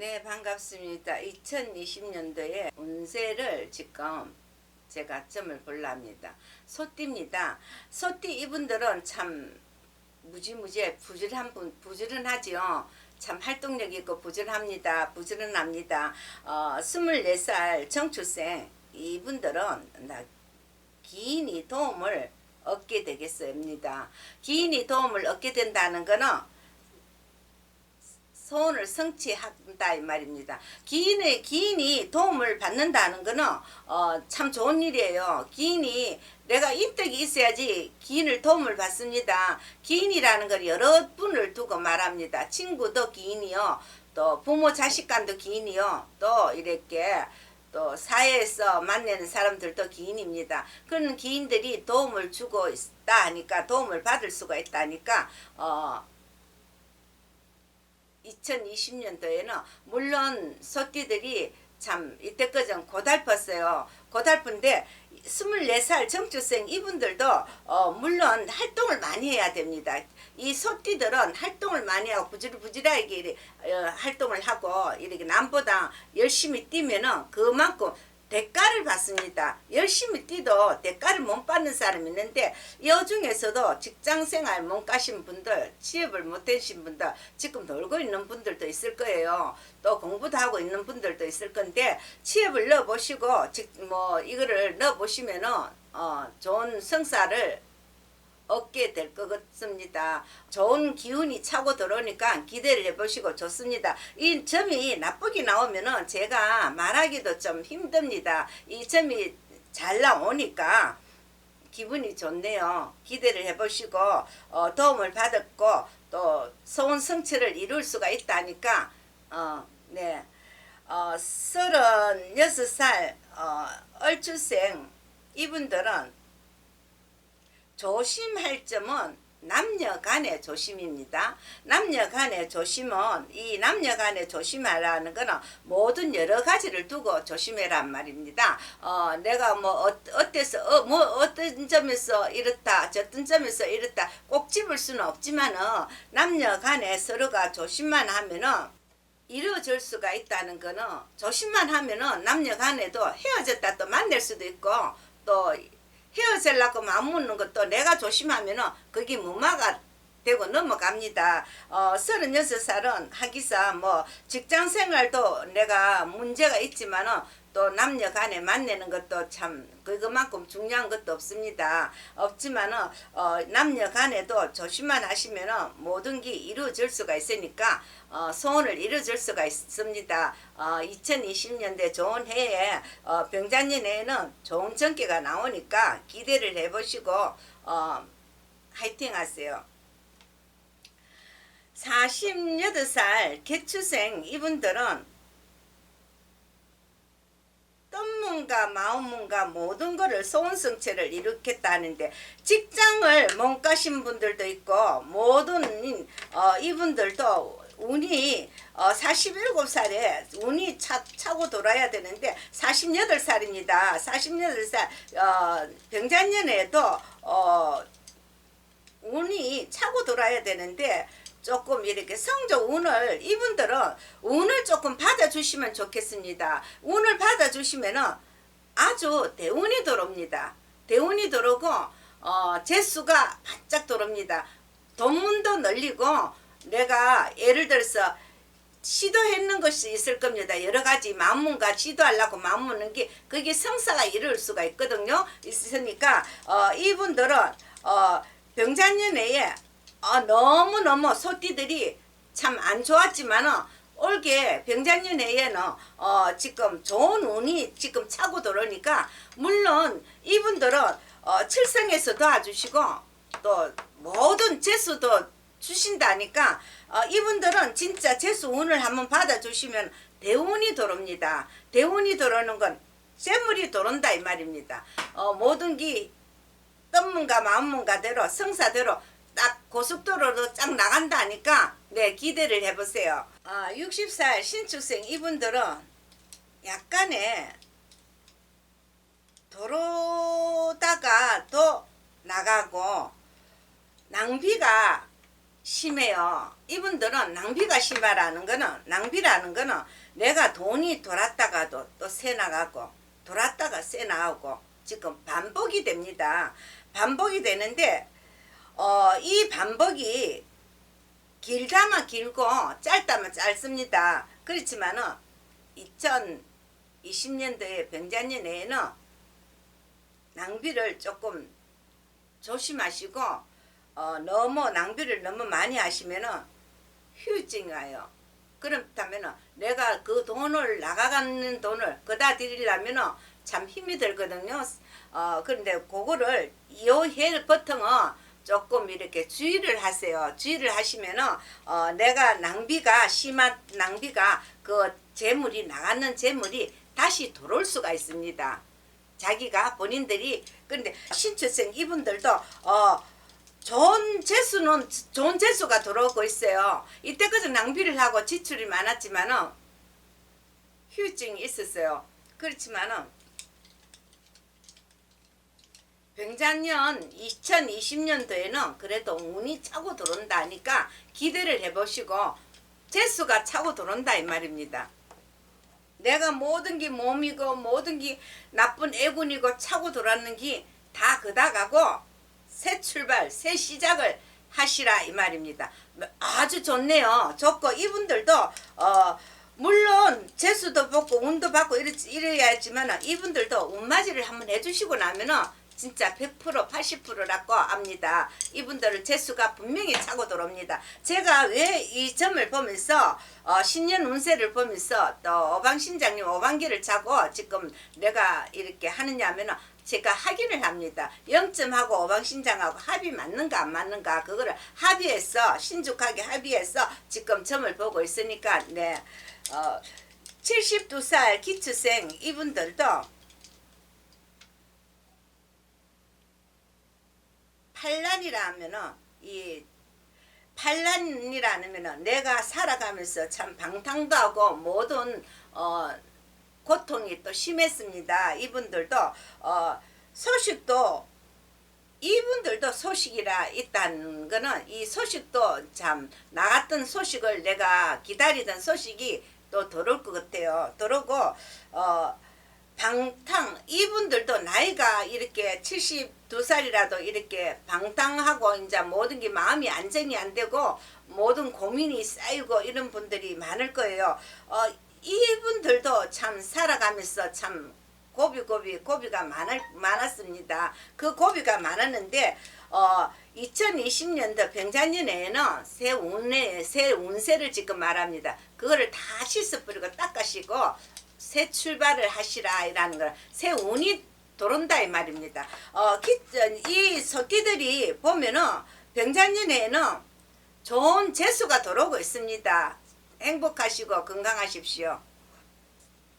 네, 반갑습니다. 2020년도에 운세를 지금 제가 점을 볼랍니다. 소띠입니다. 소띠 이분들은 참 무지무지 부지런한 분, 부지런하지요. 참 활동력 있고 부지런합니다. 부지런합니다. 어, 24살 정출생 이분들은 나 기인이 도움을 얻게 되겠습니다. 기인이 도움을 얻게 된다는 거는 소원을 성취한다 이 말입니다. 기인의 기인이 도움을 받는다는 거는 어, 참 좋은 일이에요. 기인이 내가 인덕이 있어야지 기인을 도움을 받습니다. 기인이라는 걸 여러 분을 두고 말합니다. 친구도 기인이요. 또 부모 자식 간도 기인이요. 또 이렇게 또 사회에서 만나는 사람들도 기인입니다. 그런 기인들이 도움을 주고 있다 하니까 도움을 받을 수가 있다니까 어 2020년도에는 물론 소띠들이 참 이때까지는 고달팠어요. 고달픈데 24살 정주생 이분들도 어 물론 활동을 많이 해야 됩니다. 이 소띠들은 활동을 많이 하고 부지런부지런하게 이렇게, 어, 활동을 하고 이렇게 남보다 열심히 뛰면은 그만큼 대가를 받습니다. 열심히 뛰도 대가를 못 받는 사람이 있는데 이 중에서도 직장생활 못 가신 분들, 취업을 못 하신 분들, 지금 놀고 있는 분들도 있을 거예요. 또 공부도 하고 있는 분들도 있을 건데 취업을 넣어보시고 직, 뭐 이거를 넣어보시면은 어, 좋은 성사를 얻게 될 것 같습니다. 좋은 기운이 차고 들어오니까 기대를 해보시고 좋습니다. 이 점이 나쁘게 나오면은 제가 말하기도 좀 힘듭니다. 이 점이 잘 나오니까 기분이 좋네요. 기대를 해보시고 어, 도움을 받았고 또 소원 성취를 이룰 수가 있다니까 어, 네. 어, 36살 어, 얼추생 이분들은 조심할 점은 남녀 간의 조심입니다. 남녀 간의 조심은 이 남녀 간의 조심하라는 거는 모든 여러 가지를 두고 조심해란 말입니다. 어, 내가 뭐 어, 어때서 어, 뭐 어떤 점에서 이렇다 저떤 점에서 이렇다 꼭 집을 수는 없지만은 남녀 간에 서로가 조심만 하면은 이루어질 수가 있다는 거는 조심만 하면은 남녀 간에도 헤어졌다 또 만날 수도 있고 또 헤어질라고 마음 먹는 것도 내가 조심하면은 그게 무마가 되고 넘어갑니다. 어, 36살은 하기사 뭐 직장 생활도 내가 문제가 있지만은 또 남녀 간에 만나는 것도 참 그것만큼 중요한 것도 없습니다. 없지만은 어, 남녀 간에도 조심만 하시면은 모든 게 이루어질 수가 있으니까 어, 소원을 이루어질 수가 있습니다. 어, 2020년대 좋은 해에 어, 병자년에는 좋은 전기가 나오니까 기대를 해보시고 어, 화이팅 하세요. 48살 개추생 이분들은 뜻문과 마음문과 모든 것을 소원성체를 이루겠다는데 직장을 못 가신 분들도 있고 모든 어, 이분들도 운이 어, 47살에 운이 차, 차고 돌아야 되는데 48살입니다. 48살 어, 병자년에도 어, 운이 차고 돌아야 되는데 조금 이렇게 성적 운을 이분들은 운을 조금 받아주시면 좋겠습니다. 운을 받아주시면은 아주 대운이 들어옵니다. 대운이 들어오고 어, 재수가 바짝 들어옵니다. 돈문도 늘리고 내가 예를 들어서 시도했는 것이 있을 겁니다. 여러 가지 마음문과 시도하려고 먹는 게 그게 성사가 이룰 수가 있거든요. 있으니까 어, 이분들은 어, 병자년에 어, 너무너무 소띠들이 참 안 좋았지만은 올게 병자년에는 어, 지금 좋은 운이 지금 차고 들어오니까 물론 이분들은 어, 칠성에서 도와주시고 또 모든 재수도 주신다니까 어, 이분들은 진짜 재수 운을 한번 받아주시면 대운이 들어옵니다. 대운이 들어오는 건 쇠물이 들어온다 이 말입니다. 어, 모든 게 뜻문과 마음문과대로 성사대로 딱 고속도로로 쫙 나간다니까 네 기대를 해보세요. 아 60살 신축생 이분들은 약간의 도로다가 또 나가고 낭비가 심해요. 이분들은 낭비가 심하라는 거는 낭비라는 거는 내가 돈이 돌았다가도 또 새 나가고 돌았다가 새 나오고 지금 반복이 됩니다. 반복이 되는데 어, 이 반복이 길다만 길고 짧다만 짧습니다. 그렇지만은 2020년도에 병자년에는 낭비를 조금 조심하시고 어, 너무 낭비를 너무 많이 하시면은 휴증이 와요. 그렇다면은 내가 그 돈을 나가가는 돈을 그다 드리려면은 참 힘이 들거든요. 어 그런데 그거를 요해 버튼은 조금 이렇게 주의를 하세요. 주의를 하시면은 어 내가 낭비가 심한 낭비가 그 재물이 나가는 재물이 다시 들어올 수가 있습니다. 자기가 본인들이 그런데 신출생 이분들도 어 좋은 재수는 좋은 재수가 들어오고 있어요. 이때까지 낭비를 하고 지출이 많았지만은 휴증이 있었어요. 그렇지만은 병자년 2020년도에는 그래도 운이 차고 들어온다니까 기대를 해보시고 재수가 차고 들어온다 이 말입니다. 내가 모든 게 몸이고 모든 게 나쁜 애군이고 차고 돌았는 게 다 그다가고 새 출발, 새 시작을 하시라 이 말입니다. 아주 좋네요. 좋고 이분들도 어 물론 재수도 받고 운도 받고 이래, 이래야 지만 이분들도 운맞이를 한번 해주시고 나면은 진짜 100% 80%라고 압니다. 이분들은 재수가 분명히 차고 들어옵니다. 제가 왜 이 점을 보면서 어, 신년 운세를 보면서 또 오방신장님 오방기를 차고 지금 내가 이렇게 하느냐면은 제가 확인을 합니다. 0점하고 오방신장하고 합이 맞는가 안 맞는가 그거를 합의해서 신중하게 합의해서 지금 점을 보고 있으니까 네 어, 72살 기초생 이분들도 팔란이라 하면은 이 팔란이라 하면은 내가 살아가면서 참 방탕도 하고 모든 어 고통이 또 심했습니다. 이분들도 어 소식도 이분들도 소식이라 있다는 거는 이 소식도 참 나갔던 소식을 내가 기다리던 소식이 또 들어올 것 같아요. 들어오고 어 방탕 이분들도 나이가 이렇게 72살이라도 이렇게 방탕하고 이제 모든 게 마음이 안정이 안 되고 모든 고민이 쌓이고 이런 분들이 많을 거예요. 어 이분들도 참 살아가면서 참 고비 고비 고비가 많을, 많았습니다. 그 고비가 많았는데 어 2020년도 병자년에는 새 운에 새 운세를 지금 말합니다. 그거를 다 씻어 버리고 닦아시고 새 출발을 하시라라는 걸새 운이 들어온다 이 말입니다. 어, 기, 이 석기들이 보면은 병자년에는 좋은 재수가 들어오고 있습니다. 행복하시고 건강하십시오.